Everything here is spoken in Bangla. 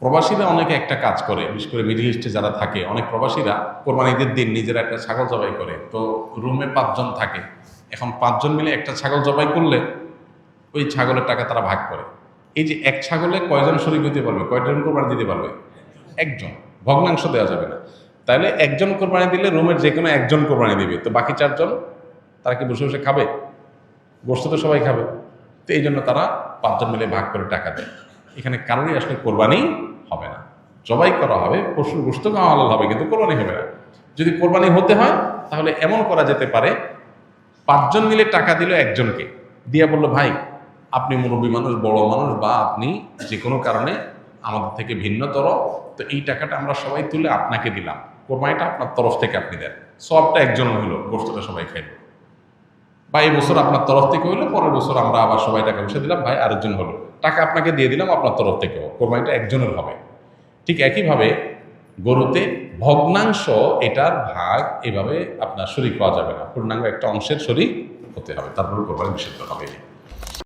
প্রবাসীরা অনেকে একটা কাজ করে, বিশেষ করে মিডিল ইস্টে যারা থাকে, অনেক প্রবাসীরা কোরবানিদের দিন নিজেরা একটা ছাগল জবাই করে। তো রুমে পাঁচজন থাকে। এখন পাঁচজন মিলে একটা ছাগল জবাই করলে ওই ছাগলের টাকা তারা ভাগ করে। এই যে এক ছাগলে কয়জন শরীর দিতে পারবে? কয়জন কোরবানি দিতে পারবে? একজন। ভগ্নাংশ দেওয়া যাবে না। তাহলে একজন কোরবানি দিলে রুমের যে কোনো একজন কোরবানি দিবে। তো বাকি চারজন, তারা কি বসে বসে খাবে? গোস্ত তো সবাই খাবে। তো এই জন্য তারা পাঁচজন মিলে ভাগ করে টাকা দেয়। এখানে কারোরই আসলে কোরবানি হবে না। জবাই করা হবে, পশুর গোস্ত খাওয়া হবে, কিন্তু কোরবানি হবে না। যদি কোরবানি হতে হয়, তাহলে এমন করা যেতে পারে, পাঁচজন মিলে টাকা দিল একজনকে। দিয়া বলল, ভাই, আপনি মুরব্বী মানুষ, বড় মানুষ বা আপনি যে কোনো কারণে আমাদের থেকে ভিন্নতর, তো এই টাকাটা আমরা সবাই তুলে আপনাকে দিলাম। কোরবানিটা আপনার তরফ থেকে আপনি দেন। সবটা একজন হইল গোস্তটা সবাই খাইল। বা এই বছর আপনার তরফ থেকে হইল পরের বছর আমরা আবার সবাই টাকা পয়সা দিলাম, ভাই আরেকজন হলো। টাকা আপনাকে দিয়ে দিলাম আপনার তরফ থেকেও কোরবানিটা একজনের হবে। ঠিক একইভাবে গরুতে ভগ্নাংশ এটার ভাগ এভাবে আপনার শরীর পাওয়া যাবে না, পূর্ণাঙ্গ একটা অংশের শরীর হতে হবে, তারপরে কোরবানি নিষিদ্ধ হবে।